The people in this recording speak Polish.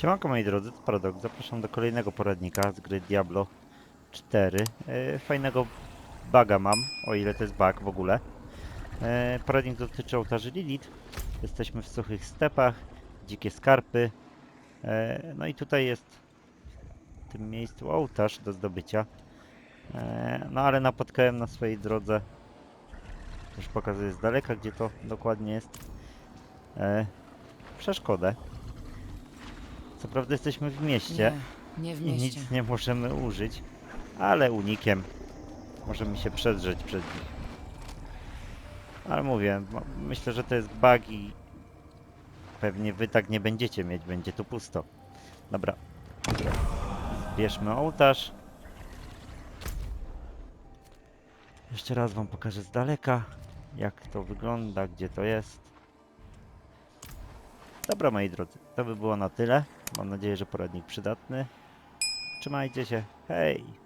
Siemanko moi drodzy, to Paradox. Zapraszam do kolejnego poradnika z gry Diablo 4. E, fajnego buga mam, o ile to jest bug w ogóle. E, poradnik dotyczy ołtarzy Lilith. Jesteśmy w suchych stepach, dzikie skarpy. E, no i tutaj jest w tym miejscu ołtarz do zdobycia. E, no ale napotkałem na swojej drodze, już pokazuję z daleka, gdzie to dokładnie jest, e, przeszkodę. Co prawda jesteśmy w mieście Nie, nie w i mieście. nic nie możemy użyć, ale unikiem możemy się przedrzeć przed nich. Ale mówię, mo- myślę, że to jest bug i pewnie wy tak nie będziecie mieć, będzie tu pusto. Dobra, zbierzmy ołtarz. Jeszcze raz wam pokażę z daleka, jak to wygląda, gdzie to jest. Dobra moi drodzy, to by było na tyle. Mam nadzieję, że poradnik przydatny. Trzymajcie się. Hej!